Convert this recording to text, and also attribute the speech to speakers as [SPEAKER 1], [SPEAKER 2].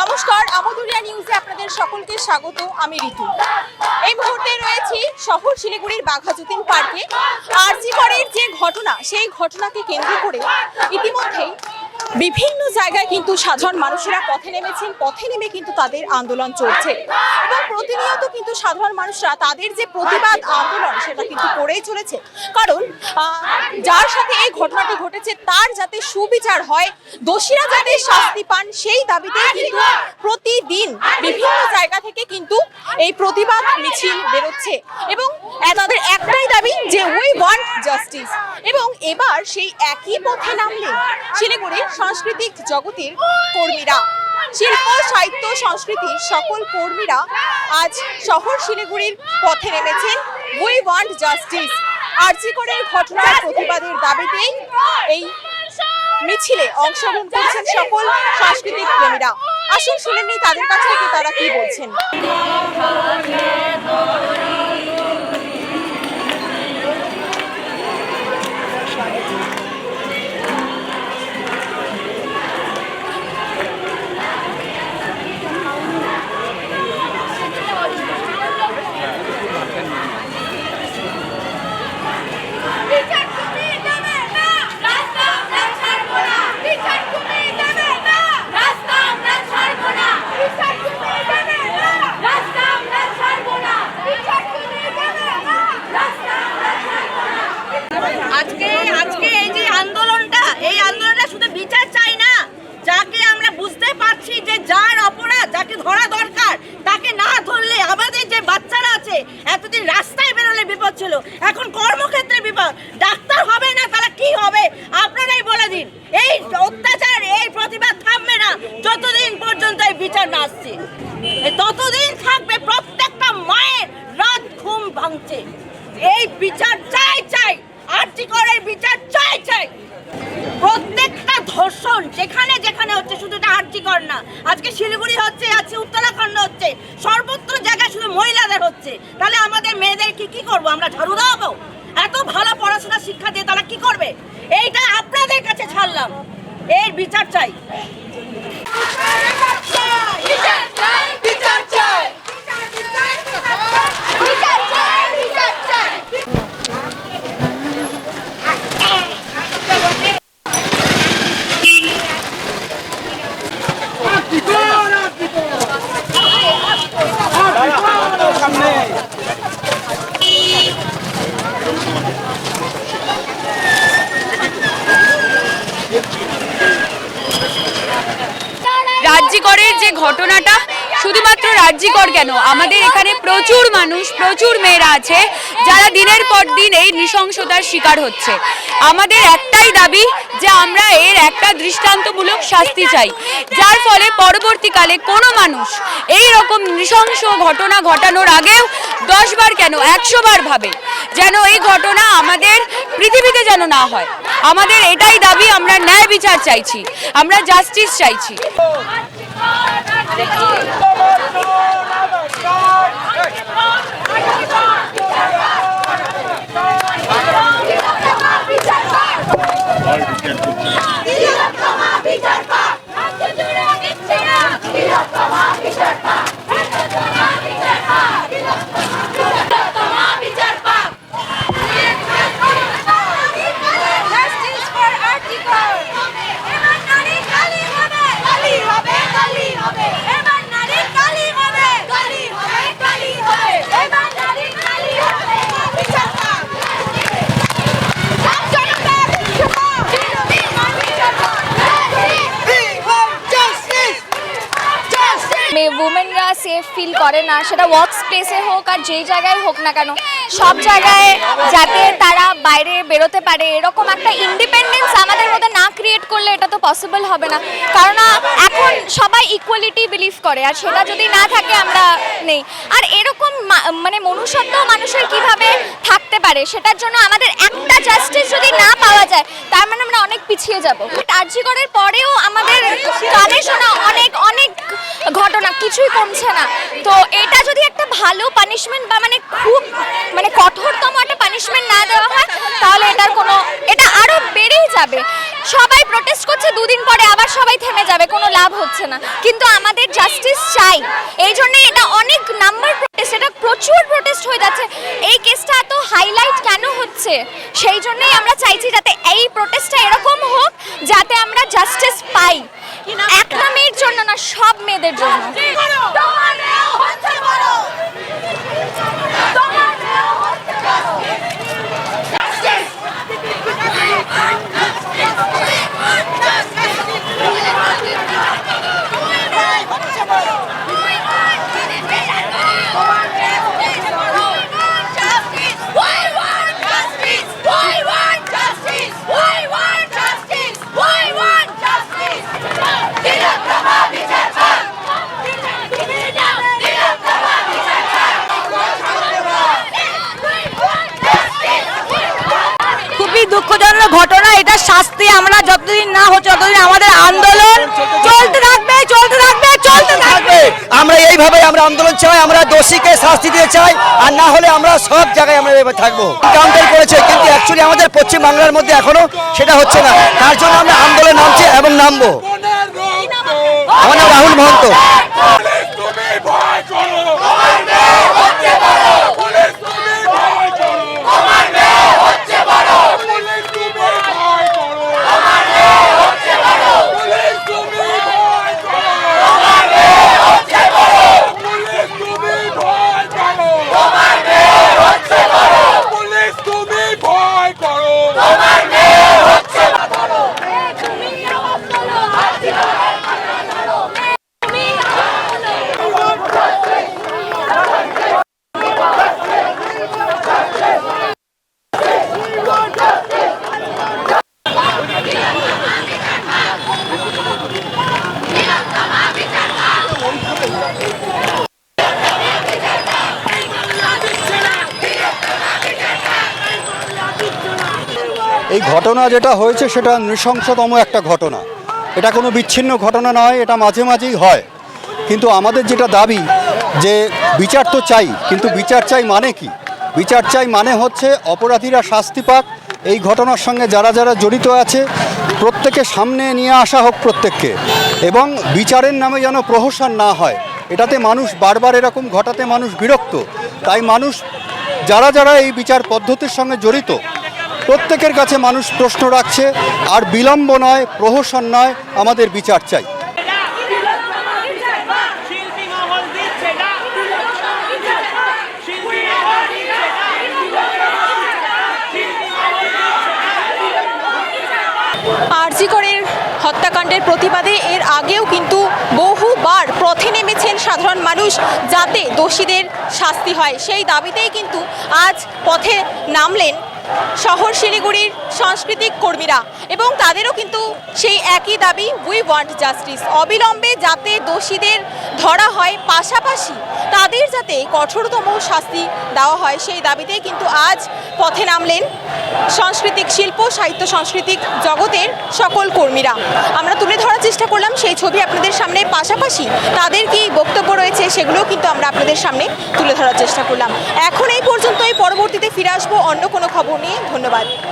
[SPEAKER 1] নমস্কার, আমদুরিয়া নিউজে আপনাদের সকলকে স্বাগত, আমি ঋতু। এই মুহূর্তে রয়েছি শহর শিলিগুড়ির বাঘা যতীন পার্কে আরজিকরের যে ঘটনা, সেই ঘটনাকে কেন্দ্র করে ইতিমধ্যেই বিভিন্ন জায়গায় কিন্তু সাধারণ মানুষেরা পথে নেমেছেন, পথে নেমে কিন্তু তাদের আন্দোলন চলছে। এবং প্রতিনিয়ত কিন্তু সাধারণ মানুষরা তাদের যে প্রতিবাদ আন্দোলন, সেটা কিন্তু করেই চলেছে। কারণ যার সাথে এই ঘটনাটি ঘটেছে, তার যাতে সুবিচার হয়, দোষীরা যাতে শাস্তি পান, সেই দাবিতে কিন্তু প্রতিদিন বিভিন্ন জায়গা থেকে কিন্তু এই প্রতিবাদ মিছিল বেরোচ্ছে এবং তাদের একটাই দাবি যে উই ওয়ান্ট জাস্টিস এবং এবার সেই একই পথে নামলে শিলিগুড়ির সাংস্কৃতিক জগতের কর্মীরা, শিল্প, সাহিত্য সংস্কৃতির সকল কর্মীরা আজ শহর শিলিগুড়ির পথে নেমেছেন উই ওয়ান্ট জাস্টিস আরজিকরের ঘটনার প্রতিবাদের দাবিতেই এই মিছিলে অংশগ্রহণ করছেন সকল সাংস্কৃতিক প্রেমীরা আসুন শুনে নিই তাদের কাছ থেকে তারা কি বলছেন
[SPEAKER 2] বিচার তুমি দেবে না রাস্তা আমরা ছাড়বো না বিচার তুমি দেবে না রাস্তা আমরা ছাড়বো না বিচার তুমি দেবে না রাস্তা আমরা ছাড়বো না বিচার তুমি দেবে না রাস্তা আমরা ছাড়বো না
[SPEAKER 3] আজকে আজকে এই যে আন্দোলনটা এই আন্দোলনটা শুধু বিচার চাই না যাকে আমরা বুঝতে পারছি যে যার অপরাধ যাকে ধরা দরকার তাকে না ধরলে আমাদের যে বাচ্চারা আছে এতদিন রাস্তায় বেরোলে বিপদ ছিল এখন কর্মক্ষেত্রে বিপদ ডাক্তার হবে না তারা কি হবে আপনারাই বলে দিন এই অত্যাচার এই প্রতিবাদ থামবে না যতদিন পর্যন্ত এই বিচার না আসছে এই ততদিন থাকবে প্রত্যেকটা মায়ের রাত ঘুম ভাঙছে এই বিচার চাই চাই আর্জি করার বিচার চাই চাই প্রত্যেকটা ধর্ষণ যেখানে যেখানে হচ্ছে, শুধু এটা আর্জিকর না। আজকে শিলিগুড়ি হচ্ছে, আজকে উত্তরাখণ্ড হচ্ছে, সর্বত্র জায়গায় শুধু মহিলাদের হচ্ছে। তাহলে আমাদের মেয়েদের কি কি করব? আমরা ঝাড়ু দাবো এত ভালো পড়াশোনা শিক্ষা দিয়ে তারা কি করবে? এইটা আপনাদের কাছে ছাড়লাম। এর বিচার চাই
[SPEAKER 2] বিচার চাই বিচার চাই বিচার চাই বিচার চাই
[SPEAKER 4] রাজ্যিকরের যে ঘটনাটা শুধুমাত্র রাজ্যিকর কেন? আমাদের এখানে প্রচুর মানুষ, প্রচুর মেয়েরা আছে, যারা দিনের পর দিন এই নৃশংসতার শিকার হচ্ছে। আমাদের একটাই দাবি যে আমরা এর একটা দৃষ্টান্তমূলক শাস্তি চাই। যার ফলে পরবর্তীকালে কোনো মানুষ এই রকম নৃশংস ঘটনা ঘটানোর আগেও দশবার কেন, একশো বার ভাবে যেন এই ঘটনা আমাদের পৃথিবীতে যেন না হয়। আমাদের এটাই দাবি, আমরা ন্যায় বিচার চাইছি, আমরা জাস্টিস চাইছি।
[SPEAKER 5] Thank you. করে না। সেটা ওয়ার্ক স্পেসে হোক আর যেই জায়গায় হোক না কেন, সব জায়গায় যাতে তারা বাইরে বেরোতে পারে। এরকম একটা ইন্ডিপেন্ডেন্স আমাদের মধ্যে না ক্রিয়েট করলে এটা তো পসিবল হবে না। কারণ এখন সবাই ইকুয়ালিটি বিলিভ করে, আর সেটা যদি না থাকে আমরা নেই। আর এরকম মানে মনুষ্যত্ব মানুষের কীভাবে থাকতে পারে, সেটার জন্য আমাদের একটা জাস্টিস যদি না পাওয়া যায়, তার মানে আমরা অনেক পিছিয়ে যাব। আর্যিকরের পরেও আমাদের কানে শোনা অনেক অনেক ঘটনা, কিছুই কমছে না। তো এটা যদি একটা ভালো পানিশমেন্ট বা মানে খুব মানে কঠোরতম একটা পানিশমেন্ট না দেওয়া হয়, তাহলে এটার কোনো, এটা আরও বেড়েই যাবে। সবাই প্রোটেস্ট করছে, দুদিন পরে আবার সবাই থেমে যাবে, কোনো লাভ হচ্ছে না। কিন্তু আমাদের জাস্টিস চাই। এই জন্য এটা অনেক নাম্বার প্রোটেস্ট এটা প্রচুর প্রোটেস্ট হয়ে যাচ্ছে। এই কেসটা এত হাইলাইট কেন হচ্ছে? সেই জন্যই আমরা চাইছি যাতে এই প্রোটেস্টটা এরকম হোক, যাতে আমরা জাস্টিস পাই। একটা? মেয়ের জন্য না সব মেয়েদের জন্য
[SPEAKER 2] তোমার মেয়ে হচ্ছে বড় তোমার মেয়ে হচ্ছে বড়
[SPEAKER 3] খুবই দুঃখজনক ঘটনা এটা শাস্তি আমরা যতদিন না হচ্ছে ততদিন আমাদের আন্দোলন চলতে থাকবে চলতে থাকবে চলতে থাকবে।
[SPEAKER 6] আমরা এইভাবে আমরা আন্দোলন চাই আমরা দোষীকে শাস্তি দিতে চাই আর না হলে আমরা সব জায়গায় আমরা এভাবে থাকব। কাউন্টার করেছে কিন্তু অ্যাকচুয়ালি আমাদের পশ্চিম বাংলার মধ্যে এখনও সেটা হচ্ছে না। তার জন্য আমরা আন্দোলন নামছি এবং নামবো। আমার নাম রাহুল মহন্ত।
[SPEAKER 7] এই ঘটনা যেটা হয়েছে সেটা নৃশংসতম একটা ঘটনা। এটা কোনো বিচ্ছিন্ন ঘটনা নয়, এটা মাঝে মাঝেই হয়। কিন্তু আমাদের যেটা দাবি যে বিচার তো চাই, কিন্তু বিচার চাই মানে কি? বিচার চাই মানে হচ্ছে অপরাধীরা শাস্তি পাক, এই ঘটনার সঙ্গে যারা যারা জড়িত আছে, প্রত্যেকে সামনে নিয়ে আসা হোক প্রত্যেককে। এবং বিচারের নামে যেন প্রহসন না হয়, এটাতে মানুষ বারবার এরকম ঘটাতে মানুষ বিরক্ত। তাই মানুষ, যারা যারা এই বিচার পদ্ধতির সঙ্গে জড়িত প্রত্যেকের কাছে মানুষ প্রশ্ন রাখছে, আর বিলম্ব নয়, প্রহসন নয়, আমাদের বিচার চাই।
[SPEAKER 1] আরজিকরের হত্যাকাণ্ডের প্রতিবাদে এর আগেও কিন্তু বহুবার পথে নেমেছেন সাধারণ মানুষ যাতে দোষীদের শাস্তি হয়। সেই দাবিতেই কিন্তু আজ পথে নামলেন শহর শিলিগুড়ির সাংস্কৃতিক কর্মীরা। এবং তাদেরও কিন্তু সেই একই দাবি উই ওয়ান্ট জাস্টিস অবিলম্বে যাতে দোষীদের ধরা হয়, পাশাপাশি তাদের যাতে কঠোরতম শাস্তি দেওয়া হয় সেই দাবিতেই কিন্তু আজ পথে নামলেন সাংস্কৃতিক শিল্প, সাহিত্য, সাংস্কৃতিক জগতের সকল কর্মীরা। আমরা তুলে ধরার চেষ্টা করলাম, সেই ছবি আপনাদের সামনে। পাশাপাশি তাদের কি বক্তব্য রয়েছে সেগুলোও কিন্তু আমরা আপনাদের সামনে তুলে ধরার চেষ্টা করলাম। এখন এই পর্যন্তই, পরবর্তীতে ফিরে আসব, অন্য কোনো খবর নিয়ে। ধন্যবাদ।